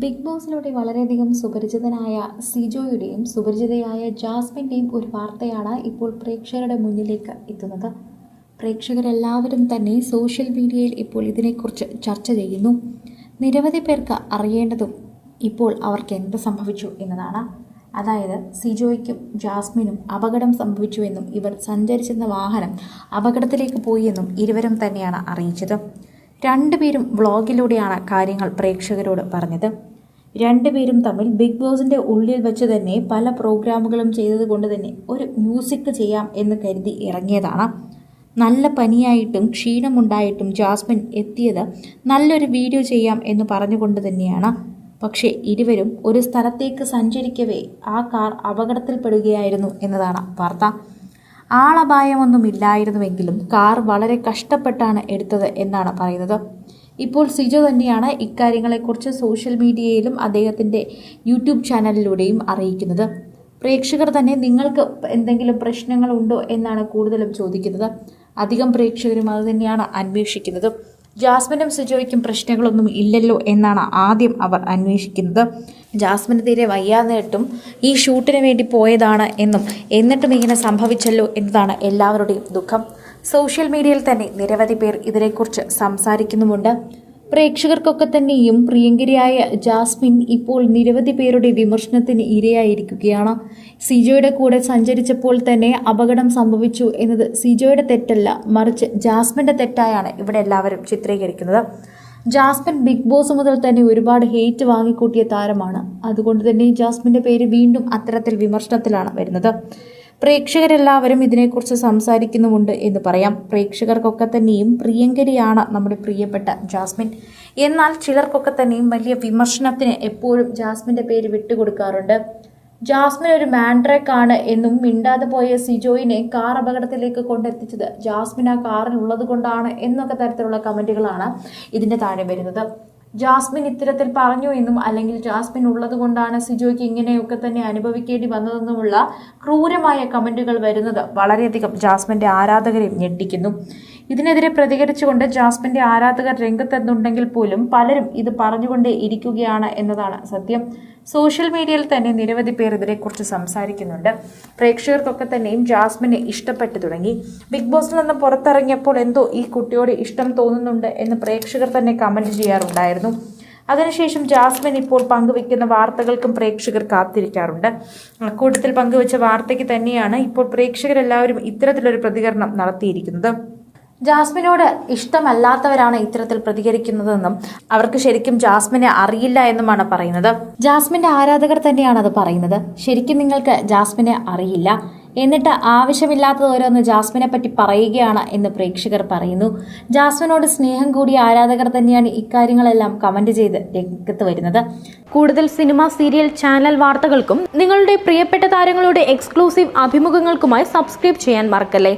Big ബോസിലൂടെ വളരെയധികം സുപരിചിതനായ സിജോയുടെയും സുപരിചിതയായ ജാസ്മിന്റെയും ഒരു വാർത്തയാണ് ഇപ്പോൾ പ്രേക്ഷകരുടെ മുന്നിലേക്ക് എത്തുന്നത്. പ്രേക്ഷകരെല്ലാവരും തന്നെ സോഷ്യൽ മീഡിയയിൽ ഇപ്പോൾ ഇതിനെക്കുറിച്ച് ചർച്ച ചെയ്യുന്നു. നിരവധി പേർക്ക് അറിയേണ്ടതും ഇപ്പോൾ അവർക്ക് എന്ത് സംഭവിച്ചു എന്നതാണ്. അതായത് സിജോയ്ക്കും ജാസ്മിനും അപകടം സംഭവിച്ചുവെന്നും ഇവർ സഞ്ചരിച്ചിരുന്ന വാഹനം അപകടത്തിലേക്ക് പോയി എന്നും ഇരുവരും തന്നെയാണ് അറിയിച്ചത്. രണ്ടുപേരും വ്ളോഗിലൂടെയാണ് കാര്യങ്ങൾ പ്രേക്ഷകരോട് പറഞ്ഞത്. രണ്ടുപേരും തമ്മിൽ ബിഗ് ബോസിന്റെ ഉള്ളിൽ വെച്ച് തന്നെ പല പ്രോഗ്രാമുകളും ചെയ്തതുകൊണ്ട് തന്നെ ഒരു മ്യൂസിക് ചെയ്യാം എന്ന് കരുതി ഇറങ്ങിയതാണ്. നല്ല പനിയായിട്ടും ക്ഷീണമുണ്ടായിട്ടും ജാസ്മിൻ എത്തിയത് നല്ലൊരു വീഡിയോ ചെയ്യാം എന്ന് പറഞ്ഞുകൊണ്ട് തന്നെയാണ്. പക്ഷേ ഇരുവരും ഒരു സ്ഥലത്തേക്ക് സഞ്ചരിക്കവേ ആ കാർ അപകടത്തിൽപ്പെടുകയായിരുന്നു എന്നതാണ് വാർത്ത. ആളപായമൊന്നുമില്ലായിരുന്നുവെങ്കിലും കാർ വളരെ കഷ്ടപ്പെട്ടാണ് എടുത്തത് എന്നാണ് പറയുന്നത്. ഇപ്പോൾ സിജു തന്നെയാണ് ഇക്കാര്യങ്ങളെക്കുറിച്ച് സോഷ്യൽ മീഡിയയിലും അദ്ദേഹത്തിന്റെ യൂട്യൂബ് ചാനലിലൂടെയും അറിയിക്കുന്നത്. പ്രേക്ഷകർ തന്നെ നിങ്ങൾക്ക് എന്തെങ്കിലും പ്രശ്നങ്ങളുണ്ടോ എന്നാണ് കൂടുതലും ചോദിക്കുന്നത്. അധികം പ്രേക്ഷകരും അത് തന്നെയാണ് അന്വേഷിക്കുന്നത്. ജാസ്മിനും സിജോയ്ക്കും പ്രശ്നങ്ങളൊന്നും ഇല്ലല്ലോ എന്നാണ് ആദ്യം അവർ അന്വേഷിക്കുന്നത്. ജാസ്മിന് തീരെ വയ്യാന്നിട്ടും ഈ ഷൂട്ടിന് വേണ്ടി പോയതാണ് എന്നും എന്നിട്ടും ഇങ്ങനെ സംഭവിച്ചല്ലോ എന്നതാണ് എല്ലാവരുടെയും ദുഃഖം. സോഷ്യൽ മീഡിയയിൽ തന്നെ നിരവധി പേർ ഇതിനെക്കുറിച്ച് സംസാരിക്കുന്നുമുണ്ട്. പ്രേക്ഷകർക്കൊക്കെ തന്നെയും പ്രിയങ്കരിയായ ജാസ്മിൻ ഇപ്പോൾ നിരവധി പേരുടെ വിമർശനത്തിന് ഇരയായിരിക്കുകയാണ്. സിജോയുടെ കൂടെ സഞ്ചരിച്ചപ്പോൾ തന്നെ അപകടം സംഭവിച്ചു എന്നത് സിജോയുടെ തെറ്റല്ല മറിച്ച് ജാസ്മിന്റെ തെറ്റായാണ് ഇവിടെ എല്ലാവരും ചിത്രീകരിക്കുന്നത്. ജാസ്മിൻ ബിഗ് ബോസ് മുതൽ തന്നെ ഒരുപാട് ഹേറ്റ് വാങ്ങിക്കൂട്ടിയ താരമാണ്. അതുകൊണ്ട് തന്നെ ജാസ്മിന്റെ പേര് വീണ്ടും അത്തരത്തിൽ വിമർശനത്തിലാണ് വരുന്നത്. പ്രേക്ഷകരെല്ലാവരും ഇതിനെക്കുറിച്ച് സംസാരിക്കുന്നുമുണ്ട് എന്ന് പറയാം. പ്രേക്ഷകർക്കൊക്കെ തന്നെയും പ്രിയങ്കരിയാണ് നമ്മുടെ പ്രിയപ്പെട്ട ജാസ്മിൻ. എന്നാൽ ചിലർക്കൊക്കെ തന്നെയും വലിയ വിമർശനത്തിന് എപ്പോഴും ജാസ്മിന്റെ പേര് വിട്ടുകൊടുക്കാറുണ്ട്. ജാസ്മിൻ ഒരു മാൻഡ്രേക്കാണ് എന്നും മിണ്ടാതെ പോയ സിജോയിനെ കാർ അപകടത്തിലേക്ക് കൊണ്ടെത്തിച്ചത് ജാസ്മിൻ ആ കാറിൽ ഉള്ളത് കൊണ്ടാണ് എന്നൊക്കെ തരത്തിലുള്ള കമന്റുകളാണ് ഇതിന്റെ താഴെ വരുന്നത്. ജാസ്മിൻ ഇത്തരത്തിൽ പറഞ്ഞു എന്നും അല്ലെങ്കിൽ ജാസ്മിൻ ഉള്ളത് കൊണ്ടാണ് സിജോയ്ക്ക് ഇങ്ങനെയൊക്കെ തന്നെ അനുഭവിക്കേണ്ടി വന്നതെന്നുമുള്ള ക്രൂരമായ കമന്റുകൾ വരുന്നത് വളരെയധികം ജാസ്മിന്റെ ആരാധകരെ ഞെട്ടിക്കുന്നു. ഇതിനെതിരെ പ്രതികരിച്ചുകൊണ്ട് ജാസ്മിന്റെ ആരാധകർ രംഗത്തെന്നുണ്ടെങ്കിൽ പോലും പലരും ഇത് പറഞ്ഞുകൊണ്ടേ ഇരിക്കുകയാണ് എന്നതാണ് സത്യം. സോഷ്യൽ മീഡിയയിൽ തന്നെ നിരവധി പേർ ഇതിനെക്കുറിച്ച് സംസാരിക്കുന്നുണ്ട്. പ്രേക്ഷകർക്കൊക്കെ തന്നെയും ജാസ്മിനെ ഇഷ്ടപ്പെട്ടു തുടങ്ങി. ബിഗ് ബോസിൽ നിന്ന് പുറത്തിറങ്ങിയപ്പോൾ എന്തോ ഈ കുട്ടിയോട് ഇഷ്ടം തോന്നുന്നുണ്ട് എന്ന് പ്രേക്ഷകർ തന്നെ കമന്റ് ചെയ്യാറുണ്ടായിരുന്നു. അതിനുശേഷം ജാസ്മിൻ ഇപ്പോൾ പങ്കുവെക്കുന്ന വാർത്തകൾക്കും പ്രേക്ഷകർ കാത്തിരിക്കാറുണ്ട്. അക്കൂട്ടത്തിൽ പങ്കുവച്ച വാർത്തയ്ക്ക് തന്നെയാണ് ഇപ്പോൾ പ്രേക്ഷകരെല്ലാവരും ഇത്തരത്തിലൊരു പ്രതികരണം നടത്തിയിരിക്കുന്നത്. ജാസ്മിനോട് ഇഷ്ടമല്ലാത്തവരാണ് ഇത്തരത്തിൽ പ്രതികരിക്കുന്നതെന്നും അവർക്ക് ശരിക്കും ജാസ്മിനെ അറിയില്ല എന്നുമാണ് പറയുന്നത്. ജാസ്മിന്റെ ആരാധകർ തന്നെയാണ് അത് പറയുന്നത്. ശരിക്കും നിങ്ങൾക്ക് ജാസ്മിനെ അറിയില്ല. എന്നിട്ട് ആവശ്യമില്ലാത്തത് ഓരോന്ന് ജാസ്മിനെ പറ്റി പറയുകയാണ് എന്ന് പ്രേക്ഷകർ പറയുന്നു. ജാസ്മിനോട് സ്നേഹം കൂടിയ ആരാധകർ തന്നെയാണ് ഇക്കാര്യങ്ങളെല്ലാം കമന്റ് ചെയ്ത് രംഗത്ത് വരുന്നത്. കൂടുതൽ സിനിമ സീരിയൽ ചാനൽ വാർത്തകൾക്കും നിങ്ങളുടെ പ്രിയപ്പെട്ട താരങ്ങളുടെ എക്സ്ക്ലൂസീവ് അഭിമുഖങ്ങൾക്കുമായി സബ്സ്ക്രൈബ് ചെയ്യാൻ മറക്കല്ലേ?